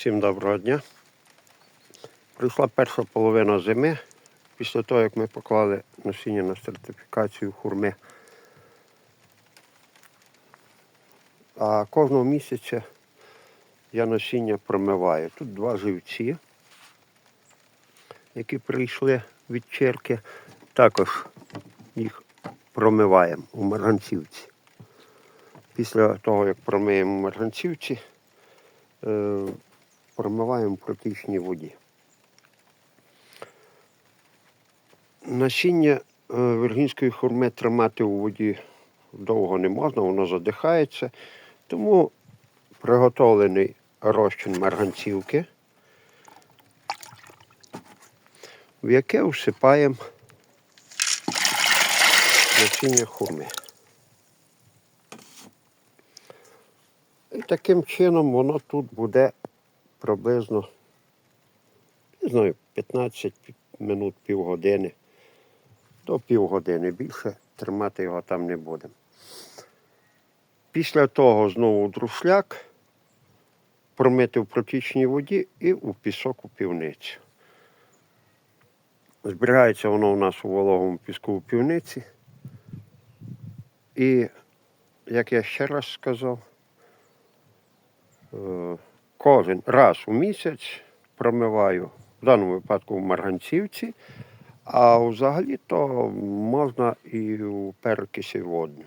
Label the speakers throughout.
Speaker 1: Всім доброго дня. Прийшла перша половина зими. Після того, як ми поклали насіння на сертифікацію хурми. А кожного місяця я насіння промиваю. Тут два живці, які прийшли від черки. Також їх промиваємо у марганцівці. Після того, як промиємо марганцівці, е, промиваємо в протічній воді. Насіння е, віргінської хурми тримати у воді довго не можна, воно задихається. Тому приготовлений розчин марганцівки, в яке всипаємо насіння хурми. І таким чином воно тут буде приблизно, не знаю, 15 минут, півгодини до півгодини. Більше тримати його там не будемо. Після того знову друшляк, промити в протічній воді і у пісок у півницю. Зберігається воно у нас у вологому піску у півниці. І, як я ще раз сказав, е, кожен раз у місяць промиваю, в даному випадку в марганцівці, а взагалі то можна і у перекисі водню.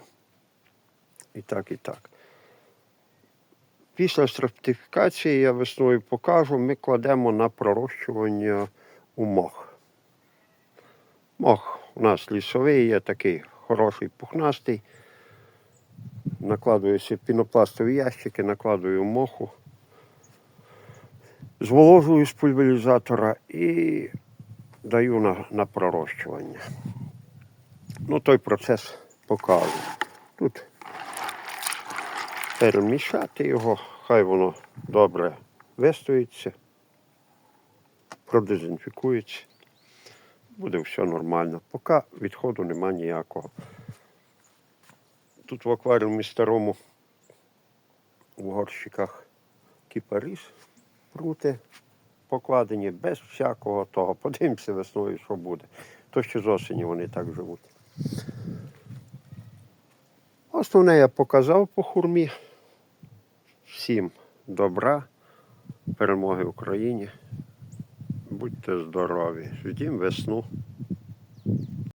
Speaker 1: І так, і так. Після стратифікації я весною покажу, ми кладемо на пророщування у мох. Мох у нас лісовий, є такий хороший пухнастий. Накладую всі пінопластові ящики, накладую моху, зволожую з пульверізатора і даю на, на пророщування. Ну, той процес показую. Тут перемішати його, хай воно добре вистоїться, продезінфікується. Буде все нормально. Поки відходу нема ніякого. Тут в акваріумі старому в горщиках кіпаріс, прути покладені без всякого того. Подивимося весною, що буде. То ще з осені вони так живуть. Основне я показав по хурмі. Всім добра, перемоги Україні. Будьте здорові. Ждім весну.